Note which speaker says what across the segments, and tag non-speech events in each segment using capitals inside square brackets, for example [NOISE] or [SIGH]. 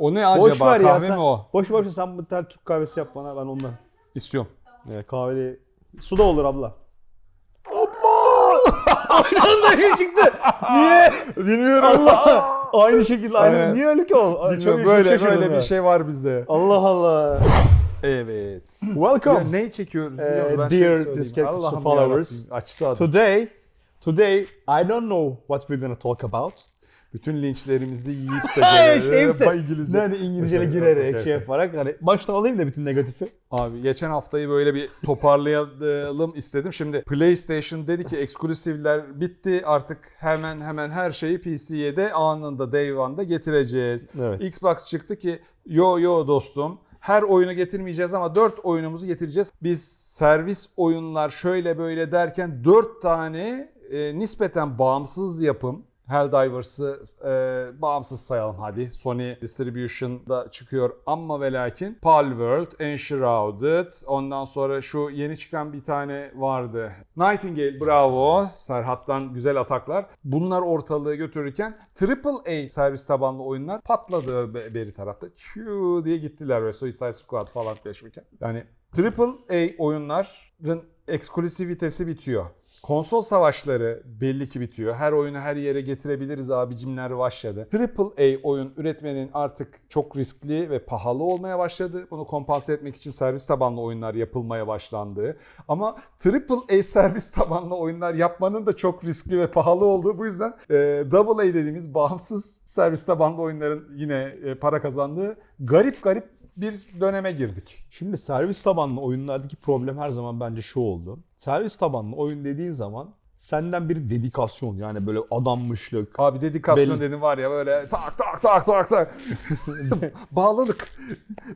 Speaker 1: O ne
Speaker 2: Boş
Speaker 1: acaba?
Speaker 2: ver ya
Speaker 1: Kahve
Speaker 2: sen.
Speaker 1: mi o?
Speaker 2: Boş ver sen bir tane Türk kahvesi yap bana ben ondan.
Speaker 1: İstiyorum.
Speaker 2: Evet, kahveli. Su da olur abla. Aynı anda çıktı. Niye? [LAUGHS]
Speaker 1: Bilmiyorum.
Speaker 2: Allah. Aynı şekilde aynı.
Speaker 1: Aynen.
Speaker 2: Niye öyle ki o? Ay,
Speaker 1: Bilmiyorum.
Speaker 2: çok
Speaker 1: Böyle
Speaker 2: şaşırdım
Speaker 1: böyle
Speaker 2: ya.
Speaker 1: bir şey var bizde.
Speaker 2: Allah Allah.
Speaker 1: Evet.
Speaker 2: Welcome.
Speaker 1: Ya neyi çekiyoruz
Speaker 2: Ee,
Speaker 1: biliyor musun? Ben
Speaker 2: dear
Speaker 1: söyleyeyim. Allah'ım
Speaker 2: followers.
Speaker 1: yarabbim, Açtı adam.
Speaker 2: Today, today I don't know what we're gonna talk about.
Speaker 1: Bütün linçlerimizi yiyip de [LAUGHS]
Speaker 2: işte hepsi.
Speaker 1: İngilizce.
Speaker 2: Yani İngilizceyle girerek
Speaker 1: okey,
Speaker 2: şey
Speaker 1: okey.
Speaker 2: yaparak hani baştan alayım da bütün negatifi.
Speaker 1: Abi geçen haftayı böyle bir toparlayalım istedim. Şimdi PlayStation dedi ki eksklusivler bitti. Artık hemen hemen her şeyi PC'ye de anında Day One'da getireceğiz.
Speaker 2: Evet.
Speaker 1: Xbox çıktı ki yo yo dostum her oyunu getirmeyeceğiz ama 4 oyunumuzu getireceğiz. Biz servis oyunlar şöyle böyle derken 4 tane e, nispeten bağımsız yapım Helldivers'ı e, bağımsız sayalım hadi. Sony Distribution'da çıkıyor ama ve lakin Palworld, Enshrouded, ondan sonra şu yeni çıkan bir tane vardı. Nightingale bravo. Serhat'tan güzel ataklar. Bunlar ortalığı götürürken AAA servis tabanlı oyunlar patladı be- beri tarafta. Çuu diye gittiler ve Suicide Squad falan peşmeken. Yani AAA oyunların eksklusivitesi bitiyor. Konsol savaşları belli ki bitiyor. Her oyunu her yere getirebiliriz abicimler başladı. AAA oyun üretmenin artık çok riskli ve pahalı olmaya başladı. Bunu kompanse etmek için servis tabanlı oyunlar yapılmaya başlandı. Ama AAA servis tabanlı oyunlar yapmanın da çok riskli ve pahalı olduğu bu yüzden e, AA dediğimiz bağımsız servis tabanlı oyunların yine e, para kazandığı garip garip bir döneme girdik.
Speaker 2: Şimdi servis tabanlı oyunlardaki problem her zaman bence şu oldu. Servis tabanlı oyun dediğin zaman senden bir dedikasyon yani böyle adanmışlık.
Speaker 1: Abi dedikasyon
Speaker 2: Belli.
Speaker 1: dedim var ya böyle tak tak tak tak tak. [LAUGHS] Bağlılık.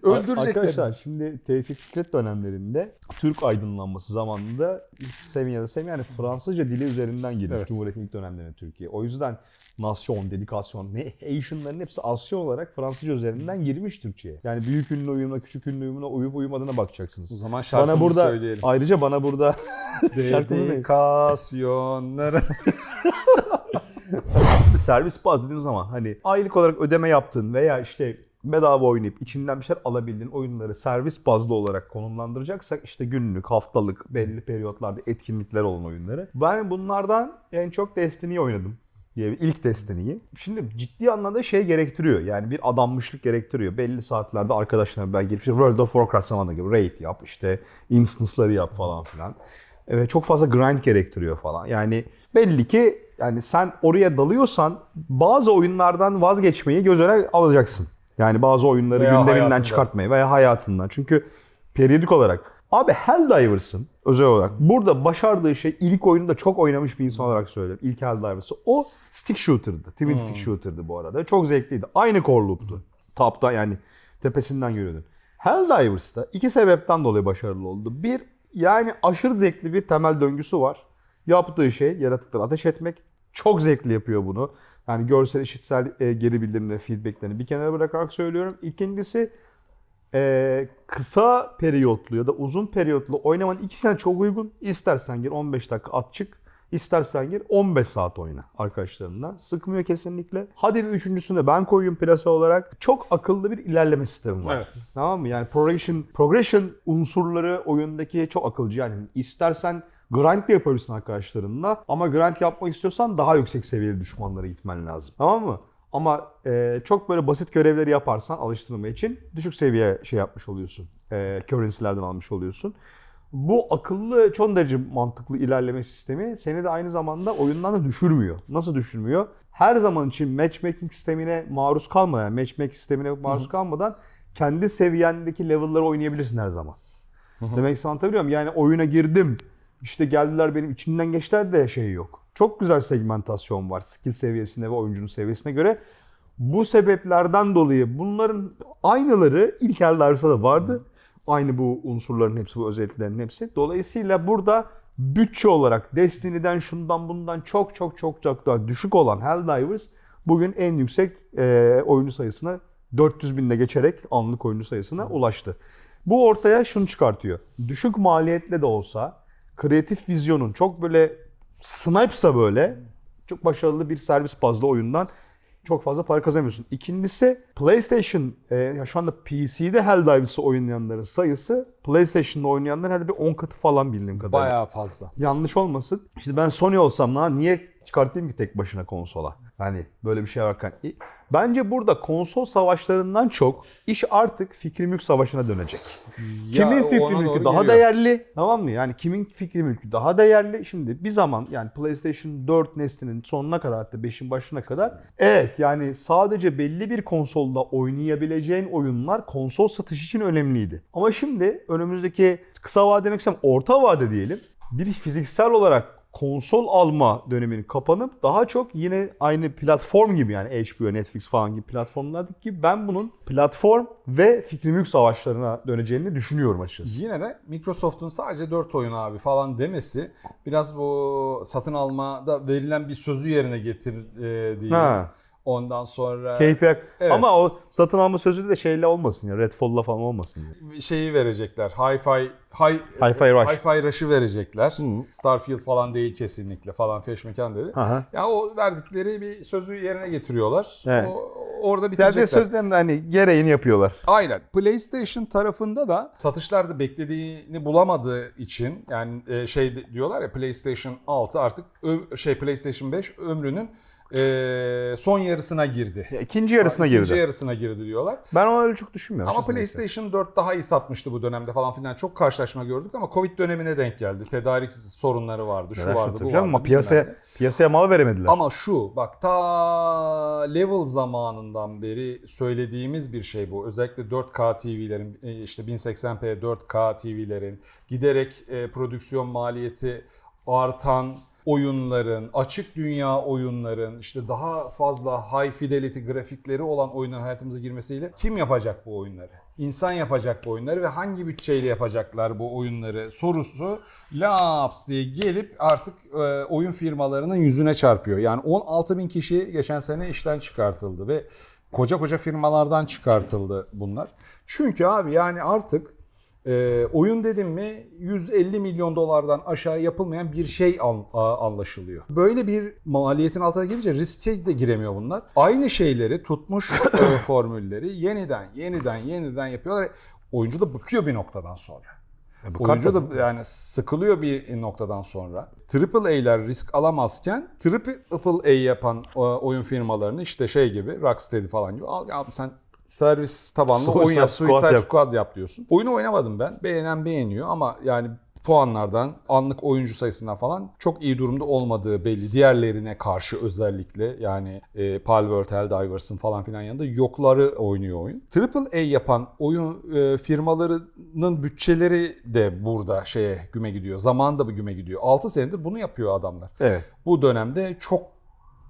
Speaker 1: Öldürecekler
Speaker 2: Arkadaşlar
Speaker 1: bizi.
Speaker 2: şimdi Tevfik Fikret dönemlerinde Türk aydınlanması zamanında Sevin ya da Sevin yani Fransızca dili üzerinden girmiş
Speaker 1: Evet.
Speaker 2: Cumhuriyet'in ilk dönemlerine Türkiye. O yüzden nasyon, dedikasyon, ne Asian'ların hepsi Asya olarak Fransızca üzerinden girmiş Türkçe'ye. Yani büyük ünlü uyumuna, küçük ünlü uyumuna uyup uyumadığına
Speaker 1: O
Speaker 2: bakacaksınız.
Speaker 1: zaman
Speaker 2: Bana
Speaker 1: şarkımızı
Speaker 2: burada
Speaker 1: söyleyelim.
Speaker 2: ayrıca bana burada [LAUGHS] şarkımız ne?
Speaker 1: Dedikasyonlara. [LAUGHS]
Speaker 2: servis baz dediğin zaman hani aylık olarak ödeme yaptığın veya işte bedava oynayıp içinden bir şeyler alabildiğin oyunları servis bazlı olarak konumlandıracaksak işte günlük, haftalık, belli periyotlarda etkinlikler olan oyunları. Ben bunlardan en çok Destiny'yi oynadım diye ilk Destiny'yi. Şimdi ciddi anlamda şey gerektiriyor. Yani bir adanmışlık gerektiriyor. Belli saatlerde arkadaşlarım ben gelip işte World of Warcraft zamanında gibi raid yap, işte instance'ları yap falan filan. Evet çok fazla grind gerektiriyor falan. Yani belli ki yani sen oraya dalıyorsan bazı oyunlardan vazgeçmeyi göz önüne alacaksın. Yani bazı oyunları
Speaker 1: Veya
Speaker 2: gündeminden
Speaker 1: hayatından.
Speaker 2: çıkartmayı veya hayatından. Çünkü periyodik olarak abi Helldivers'ın özel olarak burada başardığı şey ilk oyunda çok oynamış bir insan olarak söylüyorum. İlk Helldivers'ı. O stick shooter'dı. Twin stick shooter'dı bu arada. Çok zevkliydi. Aynı core loop'tu. Top'ta yani tepesinden görüyordun. Helldivers'ta iki sebepten dolayı başarılı oldu. Bir yani aşırı zevkli bir temel döngüsü var. Yaptığı şey yaratıkları ateş etmek. Çok zevkli yapıyor bunu. Yani görsel, işitsel e, geri bildirimleri, feedbacklerini bir kenara bırakarak söylüyorum. İkincisi e, kısa periyotlu ya da uzun periyotlu oynamanın ikisine çok uygun. İstersen gir 15 dakika at çık. İstersen gir 15 saat oyna arkadaşlarından. Sıkmıyor kesinlikle. Hadi bir üçüncüsünü ben koyayım plase olarak. Çok akıllı bir ilerleme sistemi var.
Speaker 1: Evet.
Speaker 2: Tamam mı? Yani progression, progression unsurları oyundaki çok akılcı. Yani istersen grind de yapabilirsin arkadaşlarınla. Ama grind yapmak istiyorsan daha yüksek seviyeli düşmanlara gitmen lazım. Tamam mı? Ama e, çok böyle basit görevleri yaparsan alıştırma için düşük seviye şey yapmış oluyorsun. E, currency'lerden almış oluyorsun. Bu akıllı, çok derece mantıklı ilerleme sistemi seni de aynı zamanda oyundan da düşürmüyor. Nasıl düşürmüyor? Her zaman için matchmaking sistemine maruz kalmadan, yani matchmaking sistemine maruz kalmadan kendi seviyendeki level'ları oynayabilirsin her zaman. Demek ki anlatabiliyor muyum? Yani oyuna girdim, işte geldiler benim içinden geçtiler de şey yok. Çok güzel segmentasyon var skill seviyesine ve oyuncunun seviyesine göre. Bu sebeplerden dolayı bunların aynıları ilk Helldives'da da vardı. Aynı bu unsurların hepsi, bu özelliklerin hepsi. Dolayısıyla burada bütçe olarak Destiny'den şundan bundan çok çok çok çok daha düşük olan Helldivers bugün en yüksek e, oyuncu sayısına 400 binle geçerek anlık oyuncu sayısına ulaştı. Bu ortaya şunu çıkartıyor. Düşük maliyetle de olsa kreatif vizyonun çok böyle snipe'sa böyle çok başarılı bir servis bazlı oyundan çok fazla para kazanmıyorsun. İkincisi PlayStation e, ya şu anda PC'de Helldivers'ı oynayanların sayısı PlayStation'da oynayanların herhalde bir 10 katı falan bildiğim kadarıyla.
Speaker 1: Bayağı fazla.
Speaker 2: Yanlış olmasın. İşte ben Sony olsam lan niye çıkartayım ki tek başına konsola? Hani böyle bir şey varken. Bence burada konsol savaşlarından çok iş artık fikri mülk savaşına dönecek. Kimin
Speaker 1: ona
Speaker 2: fikri mülkü daha
Speaker 1: geliyor.
Speaker 2: değerli? Tamam mı? Yani kimin fikri mülkü daha değerli? Şimdi bir zaman yani PlayStation 4 neslinin sonuna kadar hatta 5'in başına kadar evet yani sadece belli bir konsolda oynayabileceğin oyunlar konsol satışı için önemliydi. Ama şimdi önümüzdeki kısa vade demek istemem orta vade diyelim bir fiziksel olarak konsol alma döneminin kapanıp daha çok yine aynı platform gibi yani HBO, Netflix falan gibi platformlardaki gibi ben bunun platform ve fikri mülk savaşlarına döneceğini düşünüyorum açıkçası.
Speaker 1: Yine de Microsoft'un sadece 4 oyun abi falan demesi biraz bu satın almada verilen bir sözü yerine getir e.
Speaker 2: Ha.
Speaker 1: Ondan sonra
Speaker 2: KPI
Speaker 1: Evet.
Speaker 2: ama o satın alma sözü de şeyle olmasın ya Redfall'la falan olmasın ya.
Speaker 1: şeyi verecekler. Hi-Fi Hi,
Speaker 2: Hi-Fi Rush.
Speaker 1: Hi-Fi Rush'ı verecekler.
Speaker 2: Hı.
Speaker 1: Starfield falan değil kesinlikle falan feşmekan dedi.
Speaker 2: Aha.
Speaker 1: Ya o verdikleri bir sözü yerine getiriyorlar.
Speaker 2: Evet.
Speaker 1: O, orada
Speaker 2: Yani
Speaker 1: bitirecekler.
Speaker 2: sözlerin hani gereğini yapıyorlar.
Speaker 1: Aynen. PlayStation tarafında da satışlarda beklediğini bulamadığı için yani e, şey diyorlar ya PlayStation 6 artık şey PlayStation 5 ömrünün e, son yarısına girdi.
Speaker 2: Ya ikinci yarısına
Speaker 1: İkinci
Speaker 2: girdi.
Speaker 1: yarısına girdi diyorlar.
Speaker 2: Ben onu öyle çok düşünmüyorum.
Speaker 1: Ama. PlayStation 4 daha iyi satmıştı bu dönemde falan filan. Çok karşılaşma gördük ama Covid dönemine denk geldi. Tedarik sorunları vardı, şu
Speaker 2: Merak
Speaker 1: vardı, bu vardı.
Speaker 2: Ama piyasaya, piyasaya mal veremediler.
Speaker 1: Ama şu bak ta level zamanından beri söylediğimiz bir şey bu. Özellikle 4K TV'lerin e, işte 1080p 4K TV'lerin giderek e, prodüksiyon maliyeti artan oyunların, açık dünya oyunların, işte daha fazla high fidelity grafikleri olan oyunların hayatımıza girmesiyle kim yapacak bu oyunları? İnsan yapacak bu oyunları ve hangi bütçeyle yapacaklar bu oyunları sorusu laps diye gelip artık e, oyun firmalarının yüzüne çarpıyor. Yani 16 bin kişi geçen sene işten çıkartıldı ve koca koca firmalardan çıkartıldı bunlar. Çünkü abi yani artık e, oyun dedim mi 150 milyon dolardan aşağı yapılmayan bir şey an- a- anlaşılıyor. Böyle bir maliyetin altına gelince riske de giremiyor bunlar. Aynı şeyleri tutmuş [COUGHS] e, formülleri yeniden yeniden yeniden yapıyorlar. Oyuncu da bıkıyor bir noktadan sonra.
Speaker 2: E,
Speaker 1: Oyuncu da yani sıkılıyor bir noktadan sonra. Triple A'ler risk alamazken Triple A yapan e, oyun firmalarını işte şey gibi Rocksteady falan gibi al ya sen servis tabanlı
Speaker 2: Suicide
Speaker 1: oyun yap,
Speaker 2: Squad
Speaker 1: Suicide
Speaker 2: yap.
Speaker 1: Squad yap diyorsun. Oyunu oynamadım ben. Beğenen beğeniyor ama yani puanlardan, anlık oyuncu sayısından falan çok iyi durumda olmadığı belli. Diğerlerine karşı özellikle yani e, Palworld, Helldivers'ın falan filan yanında yokları oynuyor oyun. Triple A yapan oyun e, firmalarının bütçeleri de burada şeye güme gidiyor. Zaman da bu güme gidiyor. 6 senedir bunu yapıyor adamlar.
Speaker 2: Evet.
Speaker 1: Bu dönemde çok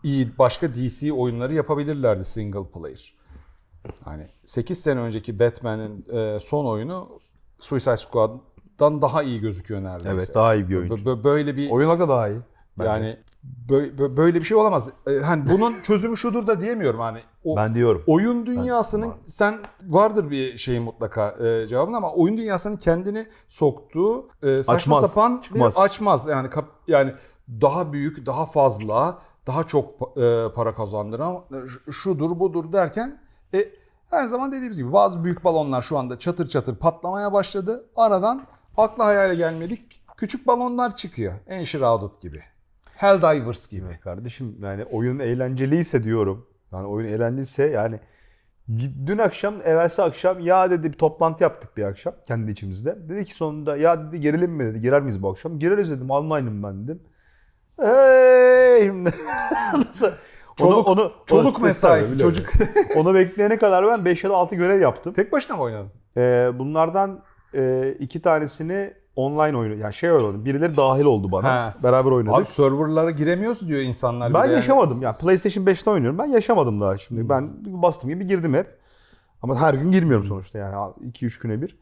Speaker 1: iyi başka DC oyunları yapabilirlerdi single player. Hani 8 sene önceki Batman'in e, son oyunu Suicide Squad'dan daha iyi gözüküyor neredeyse.
Speaker 2: Evet daha iyi bir oyun.
Speaker 1: Bö- bö- Böyle bir
Speaker 2: Oyun da daha iyi. bence.
Speaker 1: yani bö- bö- böyle bir şey olamaz. E, Hani bunun [LAUGHS] çözümü şudur da diyemiyorum hani. O,
Speaker 2: Ben diyorum.
Speaker 1: Oyun dünyasının sen vardır bir şeyin mutlaka e, cevabın ama oyun dünyasının kendini soktuğu e, saçma
Speaker 2: Açmaz,
Speaker 1: sapan
Speaker 2: çıkmaz.
Speaker 1: bir açmaz. Yani kap- yani daha büyük, daha fazla, daha çok e, para kazandıran e, şudur budur derken e, her zaman dediğimiz gibi bazı büyük balonlar şu anda çatır çatır patlamaya başladı. Aradan akla hayale gelmedik küçük balonlar çıkıyor. Enshrouded gibi. Helldivers gibi.
Speaker 2: Kardeşim yani oyun eğlenceliyse diyorum. Yani oyun eğlenceliyse yani dün akşam evvelsi akşam ya dedi bir toplantı yaptık bir akşam kendi içimizde. Dedi ki sonunda ya dedi gerilim mi dedi girer miyiz bu akşam? Gireriz dedim online'ım ben dedim. Hey! [LAUGHS] Nasıl?
Speaker 1: Çoluk- çoluk mesaisi, çocuk. [LAUGHS]
Speaker 2: onu bekleyene kadar ben 5 ya da 6 görev yaptım.
Speaker 1: Tek başına mı oynadın?
Speaker 2: Ee, bunlardan e, iki tanesini online oyunu yani şey oynadım. Birileri dahil oldu bana.
Speaker 1: Ha.
Speaker 2: Beraber oynadık.
Speaker 1: Abi serverlara giremiyoruz diyor insanlar.
Speaker 2: Ben
Speaker 1: de yani.
Speaker 2: yaşamadım. Yani PlayStation 5'te oynuyorum. Ben yaşamadım daha şimdi. Ben bastım gibi girdim hep. Ama her gün girmiyorum sonuçta yani 2-3 güne bir.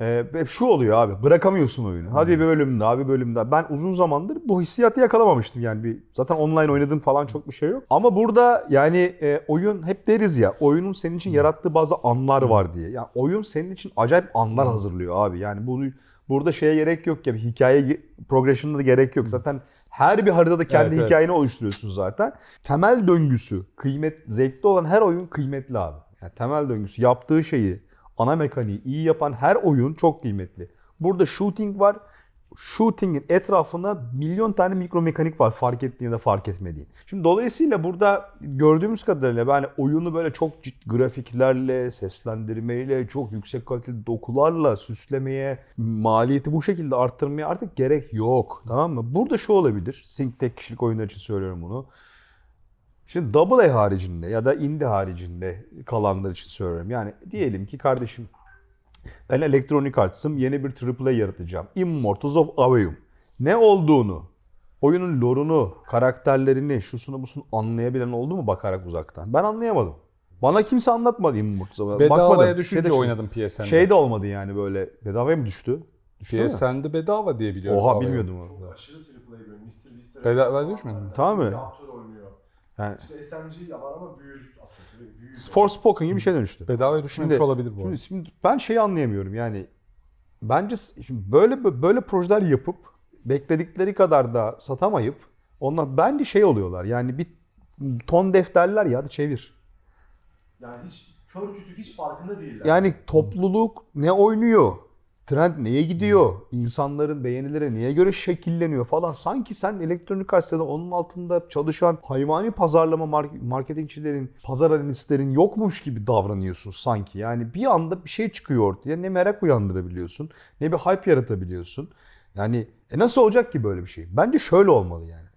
Speaker 2: Ee, şu oluyor abi bırakamıyorsun oyunu. Hadi bir bölüm daha bir bölüm daha. Ben uzun zamandır bu hissiyatı yakalamamıştım yani. bir Zaten online oynadığım falan çok bir şey yok. Ama burada yani e, oyun hep deriz ya oyunun senin için yarattığı bazı anlar var diye. Yani oyun senin için acayip anlar hazırlıyor abi. Yani bunu burada şeye gerek yok ya bir hikaye progression'da da gerek yok. Zaten Her bir haritada kendi
Speaker 1: Evet, evet.
Speaker 2: hikayeni oluşturuyorsun zaten. Temel döngüsü, kıymet zevkli olan her oyun kıymetli abi. Yani temel döngüsü yaptığı şeyi, ana mekaniği iyi yapan her oyun çok kıymetli. Burada shooting var. Shooting'in etrafında milyon tane mikro mekanik var fark ettiğin da fark etmediğin. Şimdi dolayısıyla burada gördüğümüz kadarıyla yani oyunu böyle çok ciddi grafiklerle, seslendirmeyle, çok yüksek kaliteli dokularla süslemeye, maliyeti bu şekilde arttırmaya artık gerek yok. Tamam mı? Burada şu olabilir. Sync tek kişilik oyunlar için söylüyorum bunu. Şimdi Double A haricinde ya da indie haricinde kalanlar için söylüyorum. Yani diyelim ki kardeşim ben Electronic Arts'ım yeni bir AAA yaratacağım. Immortals of Aveum. Ne olduğunu, oyunun lore'unu, karakterlerini, şusunu busunu anlayabilen oldu mu bakarak uzaktan? Ben anlayamadım. Bana kimse anlatmadı Immortals of Aveum.
Speaker 1: Bedavaya
Speaker 2: Bakmadım.
Speaker 1: düşünce
Speaker 2: Şeyde-
Speaker 1: oynadım PSN'de.
Speaker 2: Şey de olmadı yani böyle. Bedavaya mı düştü? Düştü?
Speaker 1: PSN'de bedava diye biliyorum.
Speaker 2: Oha bilmiyordum onu.
Speaker 3: Aşırı triple A böyle Mr. Beast'e
Speaker 1: Bedava düşmedi mi?
Speaker 2: Tamam mı? Yani
Speaker 3: İşte SMG var ama büyür atıyor sürekli büyür.
Speaker 2: Forspoken gibi bir şey dönüştü.
Speaker 1: Bedavaya düşmemiş
Speaker 2: Şimdi-
Speaker 1: olabilir bu.
Speaker 2: Şimdi, şimdi ben şeyi anlayamıyorum yani bence şimdi böyle böyle projeler yapıp bekledikleri kadar da satamayıp onlar bence şey oluyorlar yani bir ton defterler ya da çevir.
Speaker 3: Yani hiç kör kütük hiç farkında değiller.
Speaker 2: Yani topluluk ne oynuyor? Trend neye gidiyor? İnsanların beğenileri neye göre şekilleniyor falan. Sanki sen elektronik gazetede onun altında çalışan hayvani pazarlama mark- marketingçilerin, pazar analistlerin yokmuş gibi davranıyorsun sanki. Yani bir anda bir şey çıkıyor ortaya. Ne merak uyandırabiliyorsun, ne bir hype yaratabiliyorsun. Yani e nasıl olacak ki böyle bir şey? Bence şöyle olmalı yani.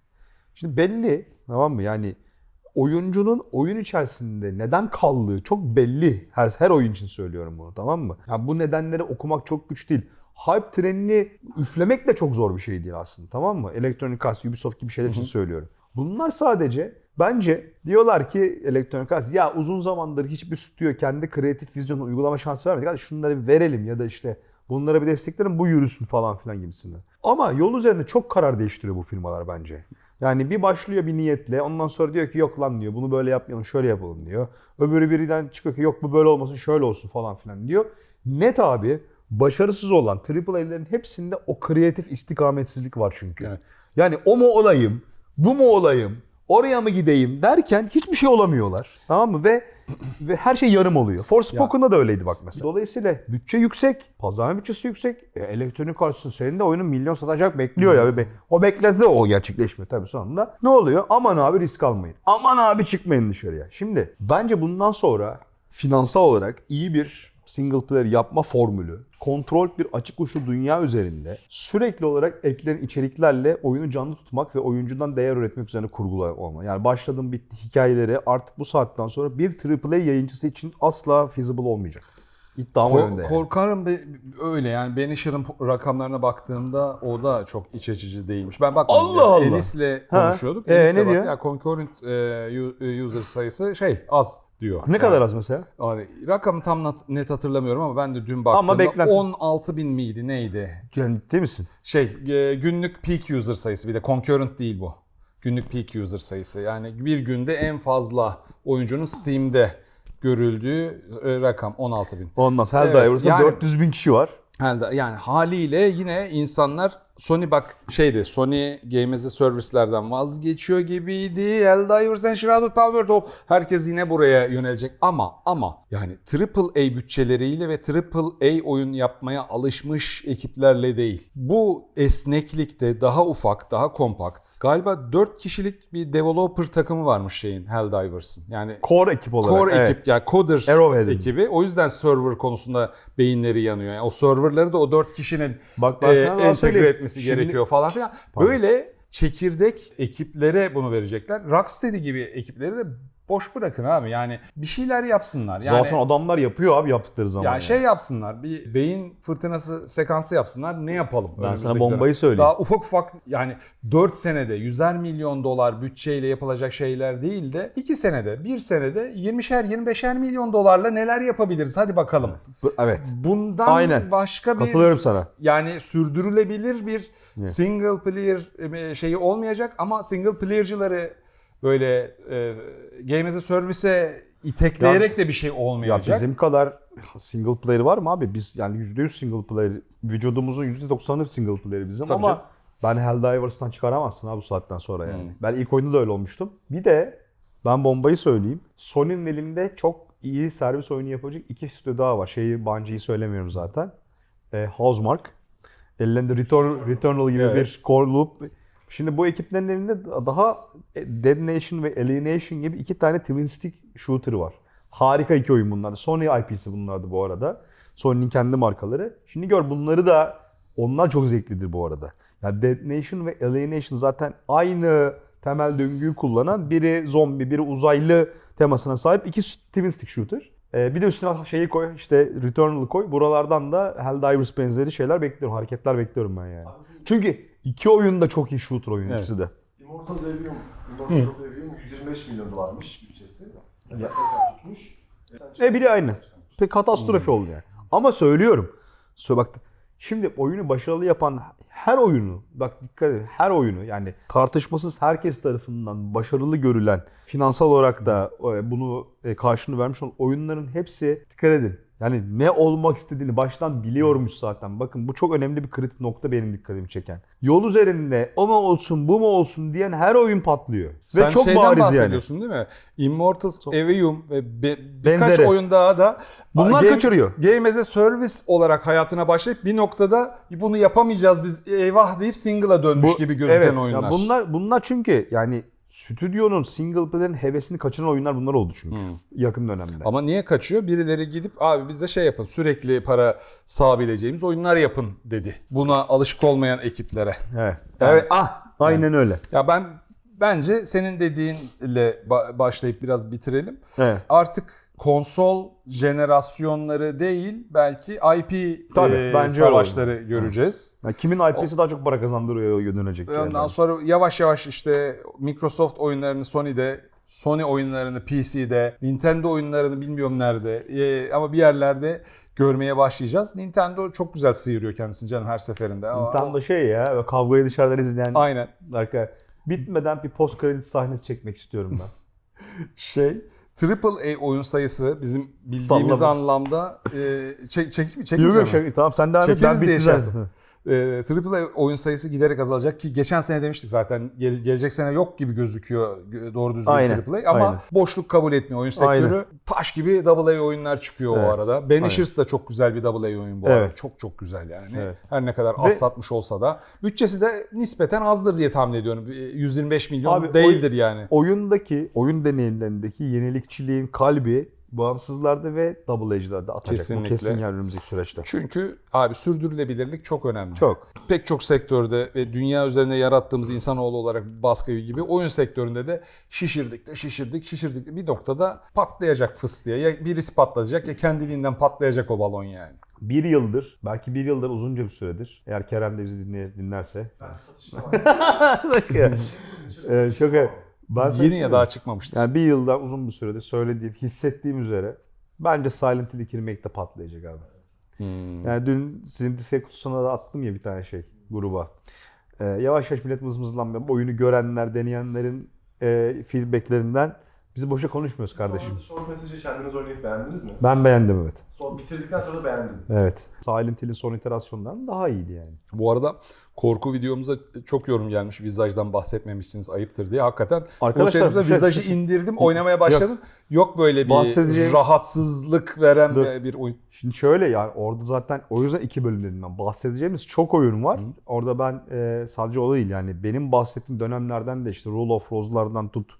Speaker 2: Şimdi belli tamam mı? Yani oyuncunun oyun içerisinde neden kaldığı çok belli. Her her oyun için söylüyorum bunu tamam mı? Ya bu nedenleri okumak çok güç değil. Hype trenini üflemek de çok zor bir şey değil aslında tamam mı? Electronic Arts, Ubisoft gibi şeyler için söylüyorum. Bunlar sadece bence diyorlar ki Electronic Arts ya uzun zamandır hiçbir stüdyo kendi kreatif vizyonunu uygulama şansı vermedi. Hadi şunları bir verelim ya da işte bunlara bir desteklerin bu yürüsün falan filan gibisinden. Ama yol üzerinde çok karar değiştiriyor bu firmalar bence. Yani bir başlıyor bir niyetle ondan sonra diyor ki yok lan diyor bunu böyle yapmayalım şöyle yapalım diyor. Öbürü birden çıkıyor ki yok bu böyle olmasın şöyle olsun falan filan diyor. Net abi başarısız olan AAA'lerin hepsinde o kreatif istikametsizlik var çünkü.
Speaker 1: Evet.
Speaker 2: Yani o mu olayım, bu mu olayım, oraya mı gideyim derken hiçbir şey olamıyorlar. Tamam mı? Ve [CLEARS THROAT] ve her şey yarım oluyor. Forspoken'da da öyleydi bak mesela. Dolayısıyla bütçe yüksek, pazarlama bütçesi yüksek. E, elektronik karşısında senin de oyunun milyon satacak bekliyor ya. Be- O beklenti de o gerçekleşmiyor tabii sonunda. Ne oluyor? Aman abi risk almayın. Aman abi çıkmayın dışarıya. Şimdi bence bundan sonra finansal olarak iyi bir single player yapma formülü, kontrol bir açık uçlu dünya üzerinde sürekli olarak eklenen içeriklerle oyunu canlı tutmak ve oyuncudan değer üretmek üzerine kurgulu olma. Yani başladığım bitti hikayeleri artık bu saatten sonra bir AAA yayıncısı için asla feasible olmayacak. İddiam
Speaker 1: Ko-
Speaker 2: yönde. yani.
Speaker 1: Korkarım be- öyle yani Banisher'ın rakamlarına baktığımda o da çok iç açıcı değilmiş. Ben bakmadım.
Speaker 2: Allah Allah.
Speaker 1: Enis'le
Speaker 2: Ha.
Speaker 1: konuşuyorduk.
Speaker 2: Ee,
Speaker 1: Enis'le
Speaker 2: ne
Speaker 1: bak-
Speaker 2: diyor?
Speaker 1: Ya concurrent e, user sayısı şey az diyor.
Speaker 2: Ne kadar az mesela?
Speaker 1: Yani, rakamı tam net hatırlamıyorum ama ben de dün baktığımda
Speaker 2: beklenti-
Speaker 1: 16 bin miydi neydi?
Speaker 2: Yani ciddi misin?
Speaker 1: Şey e, günlük peak user sayısı bir de concurrent değil bu. Günlük peak user sayısı yani bir günde en fazla oyuncunun Steam'de görüldüğü e, rakam 16 bin.
Speaker 2: Ondan sonra
Speaker 1: Evet,
Speaker 2: Helldivers'da
Speaker 1: yani-
Speaker 2: 400 bin kişi var.
Speaker 1: Yani haliyle yine insanlar Sony bak şeydi Sony Game as a Service'lerden vazgeçiyor gibiydi. Helldivers and Shrouded Power Top. Herkes yine buraya yönelecek ama ama yani AAA bütçeleriyle ve AAA oyun yapmaya alışmış ekiplerle değil. Bu esneklikte daha ufak, daha kompakt. Galiba 4 kişilik bir developer takımı varmış şeyin Helldivers'ın. Yani
Speaker 2: Core ekip olarak.
Speaker 1: Core
Speaker 2: evet.
Speaker 1: ekip yani coder
Speaker 2: Arrowhead'in.
Speaker 1: ekibi. O yüzden server konusunda beyinleri yanıyor. Yani o serverları da o dört kişinin
Speaker 2: Bak
Speaker 1: e,
Speaker 2: daha
Speaker 1: entegre
Speaker 2: söyleyeyim.
Speaker 1: Etmesi
Speaker 2: Şimdi-
Speaker 1: gerekiyor falan filan. Böyle çekirdek ekiplere bunu verecekler. Rocksteady gibi ekipleri de boş bırakın abi. Yani bir şeyler yapsınlar. Yani
Speaker 2: Zaten adamlar yapıyor abi yaptıkları zaman.
Speaker 1: ya
Speaker 2: yani.
Speaker 1: şey yapsınlar. Bir beyin fırtınası sekansı yapsınlar. Ne yapalım?
Speaker 2: Ben sana bombayı söyleyeyim.
Speaker 1: Daha ufak ufak yani 4 senede 100'er milyon dolar bütçeyle yapılacak şeyler değil de 2 senede, 1 senede 20'şer 25'er milyon dolarla neler yapabiliriz? Hadi bakalım.
Speaker 2: Evet.
Speaker 1: Bundan
Speaker 2: Aynen.
Speaker 1: başka bir
Speaker 2: Katılıyorum sana.
Speaker 1: yani sürdürülebilir bir single player e, şeyi olmayacak ama single player'cıları böyle e, Game as a Service'e itekleyerek de bir şey
Speaker 2: Ya
Speaker 1: olmayacak.
Speaker 2: bizim kadar single player var mı abi? Biz yani %100 single player, vücudumuzun %90'ı single player bizim
Speaker 1: Tabii
Speaker 2: ama
Speaker 1: canım.
Speaker 2: Ben Helldivers'tan çıkaramazsın ha bu saatten sonra yani.
Speaker 1: Hmm.
Speaker 2: Ben ilk oyunda da öyle olmuştum. Bir de ben bombayı söyleyeyim. Sony'nin elinde çok iyi servis oyunu yapacak iki stüdyo daha var. Şeyi Bungie'yi söylemiyorum zaten. E, Housemark. Ellerinde Return, Returnal gibi
Speaker 1: Evet.
Speaker 2: bir core loop. Şimdi bu ekiplerin elinde daha Dead Nation ve Alienation gibi iki tane twin stick shooter var. Harika iki oyun bunlar. Sony IP'si bunlardı bu arada. Sony'nin kendi markaları. Şimdi gör bunları da onlar çok zevklidir bu arada. Yani Dead Nation ve Alienation zaten aynı temel döngüyü kullanan biri zombi, biri uzaylı temasına sahip iki twin stick shooter. Ee, bir de üstüne şeyi koy, işte Returnal'ı koy. Buralardan da Helldivers benzeri şeyler bekliyorum, hareketler bekliyorum ben yani. Çünkü iki oyun da çok iyi shooter oyun
Speaker 1: Evet.
Speaker 2: ikisi de.
Speaker 3: Immortal Evium, Immortal Evium 125 milyon dolarmış bütçesi. Ya. Tutmuş.
Speaker 2: E biri aynı. Pek katastrofi oldu yani. Ama söylüyorum. Sö bak şimdi oyunu başarılı yapan her oyunu bak dikkat edin her oyunu yani tartışmasız herkes tarafından başarılı görülen finansal olarak da e, bunu e, karşılığını vermiş olan oyunların hepsi dikkat edin. Yani ne olmak istediğini baştan biliyormuş zaten. Bakın bu çok önemli bir kritik nokta benim dikkatimi çeken. Yol üzerinde o mu olsun bu mu olsun diyen her oyun patlıyor.
Speaker 1: Sen
Speaker 2: Ve çok
Speaker 1: şeyden
Speaker 2: bariz yani.
Speaker 1: bahsediyorsun değil mi? Immortals, Evium ve be- birkaç
Speaker 2: Benzeri.
Speaker 1: oyun daha da
Speaker 2: Bunlar kaçırıyor.
Speaker 1: Game as a Service olarak hayatına başlayıp bir noktada bunu yapamayacağız biz eyvah deyip single'a dönmüş
Speaker 2: Bu-
Speaker 1: gibi gözüken
Speaker 2: evet, ya
Speaker 1: oyunlar.
Speaker 2: bunlar bunlar çünkü yani stüdyonun single player'in hevesini kaçıran oyunlar bunlar oldu çünkü yakın dönemde.
Speaker 1: Ama niye kaçıyor? Birileri gidip abi bize şey yapın sürekli para sağabileceğimiz oyunlar yapın dedi. Buna alışık olmayan ekiplere.
Speaker 2: evet. Evet. Ah, aynen öyle.
Speaker 1: Ya ben bence senin dediğinle ba- başlayıp biraz bitirelim.
Speaker 2: Evet.
Speaker 1: Artık konsol jenerasyonları değil belki IP
Speaker 2: Tabii,
Speaker 1: e,
Speaker 2: bence
Speaker 1: savaşları göreceğiz.
Speaker 2: Ya kimin IP'si daha çok para kazandırıyor dönecek yani.
Speaker 1: Ondan sonra yavaş yavaş işte Microsoft oyunlarını Sony'de, Sony oyunlarını PC'de, Nintendo oyunlarını bilmiyorum nerede e, ama bir yerlerde görmeye başlayacağız. Nintendo çok güzel sıyırıyor kendisini canım her seferinde. Ama-
Speaker 2: Nintendo şey ya kavgayı dışarıdan izleyen
Speaker 1: Aynen.
Speaker 2: arka bitmeden bir post kredi sahnesi çekmek istiyorum ben. [LAUGHS]
Speaker 1: Şey AAA oyun sayısı bizim bildiğimiz
Speaker 2: Sallama.
Speaker 1: anlamda e, çek, çek mi?
Speaker 2: yok
Speaker 1: Çekmeyeceğim
Speaker 2: yok
Speaker 1: mi?
Speaker 2: şey, tamam sen devam et ben
Speaker 1: Çekeriz diye
Speaker 2: bitti
Speaker 1: şey
Speaker 2: zaten.
Speaker 1: yaptım. E, AAA oyun sayısı giderek azalacak ki geçen sene demiştik zaten gel- gelecek sene yok gibi gözüküyor gö- doğru düzgün
Speaker 2: Aynen,
Speaker 1: AAA ama
Speaker 2: aynen.
Speaker 1: boşluk kabul etmiyor oyun sektörü.
Speaker 2: Aynen.
Speaker 1: Taş gibi AA oyunlar çıkıyor o
Speaker 2: Evet,
Speaker 1: arada. Banishers da çok güzel bir AA oyun bu
Speaker 2: Evet.
Speaker 1: arada. Çok çok güzel yani.
Speaker 2: Evet.
Speaker 1: Her ne kadar
Speaker 2: Ve-
Speaker 1: az satmış olsa da bütçesi de nispeten azdır diye tahmin ediyorum. E, 125 milyon
Speaker 2: Abi,
Speaker 1: değildir yani.
Speaker 2: Oyundaki, oyun deneyimlerindeki yenilikçiliğin kalbi bağımsızlarda ve double edge'larda atacak.
Speaker 1: Kesinlikle.
Speaker 2: Bu kesin yani önümüzdeki süreçte.
Speaker 1: Çünkü abi sürdürülebilirlik çok önemli.
Speaker 2: Çok.
Speaker 1: Pek çok sektörde ve dünya üzerinde yarattığımız insanoğlu olarak baskı gibi oyun sektöründe de şişirdik de şişirdik şişirdik de bir noktada patlayacak fıs diye. Ya birisi patlayacak ya kendiliğinden patlayacak o balon yani.
Speaker 2: Bir yıldır, belki bir yıldır uzunca bir süredir. Eğer Kerem de bizi dinle, dinlerse.
Speaker 3: Ben [LAUGHS] satışta var.
Speaker 2: ee, şaka. Sana
Speaker 1: Yeni ya daha çıkmamıştır.
Speaker 2: Yani bir yıldan uzun bir süredir söylediğim, hissettiğim üzere bence Silent Hill 2 Remake de patlayacak abi.
Speaker 1: Hmm.
Speaker 2: Yani dün Silent Hill kutusuna da attım ya bir tane şey gruba. Ee, yavaş yavaş millet mızmızlanmıyor. Oyunu görenler, deneyenlerin e, feedbacklerinden bizi boşa konuşmuyoruz kardeşim.
Speaker 3: Son, son mesajı kendiniz oynayıp beğendiniz mi?
Speaker 2: Ben beğendim evet.
Speaker 3: Son, bitirdikten sonra da beğendin.
Speaker 2: Evet. Silent Hill'in son iterasyonlarından daha iyiydi yani.
Speaker 1: Bu arada korku videomuza çok yorum gelmiş. Vizajdan bahsetmemişsiniz ayıptır diye. Hakikaten o
Speaker 2: Arkadaşlar,
Speaker 1: şerifte
Speaker 2: bir şey-
Speaker 1: vizajı
Speaker 2: şey-
Speaker 1: indirdim oynamaya başladım. Yok, böyle bir rahatsızlık veren
Speaker 2: Dur.
Speaker 1: bir oyun.
Speaker 2: Şimdi şöyle yani orada zaten o yüzden iki bölüm dedim ben. Bahsedeceğimiz çok oyun var. Orada ben e, sadece o değil yani benim bahsettiğim dönemlerden de işte Rule of Rose'lardan tut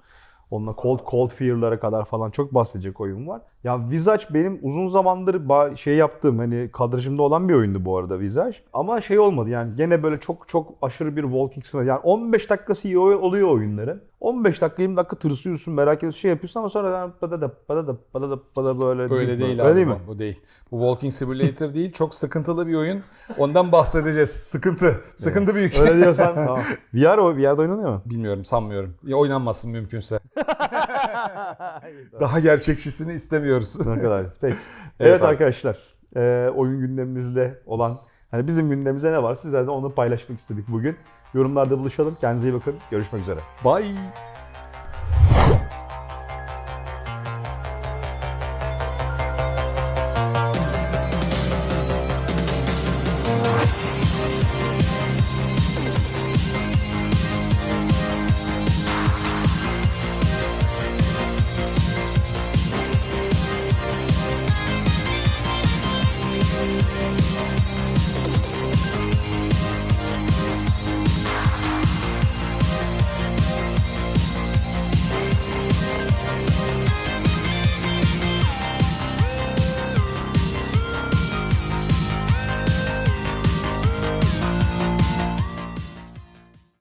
Speaker 2: onunla Cold Cold Fear'lara kadar falan çok bahsedecek oyun var. Ya Visage benim uzun zamandır şey yaptığım hani kadrajımda olan bir oyundu bu arada Visage. Ama şey olmadı yani gene böyle çok çok aşırı bir walking simulator. Yani 15 dakikası iyi oy- oluyor oyunların. 15 dakika 20 dakika tırsıyorsun merak ediyorsun şey yapıyorsun ama sonra badada badada badada badada böyle
Speaker 1: Öyle değil
Speaker 2: Öyle
Speaker 1: abi
Speaker 2: değil mi?
Speaker 1: bu, değil. Bu Walking Simulator değil çok sıkıntılı bir oyun. Ondan bahsedeceğiz. Sıkıntı. Sıkıntı büyük.
Speaker 2: Öyle diyorsan [LAUGHS] tamam. VR o VR'da oynanıyor mu?
Speaker 1: Bilmiyorum sanmıyorum. Ya oynanmasın mümkünse. [LAUGHS] Daha gerçekçisini istemiyoruz.
Speaker 2: Ne kadar. [LAUGHS] Peki.
Speaker 1: Evet
Speaker 2: Evet, arkadaşlar. e, oyun gündemimizde olan hani bizim gündemimizde ne var? Sizlerle onu paylaşmak istedik bugün. Yorumlarda buluşalım. Kendinize iyi bakın. Görüşmek üzere.
Speaker 1: Bye.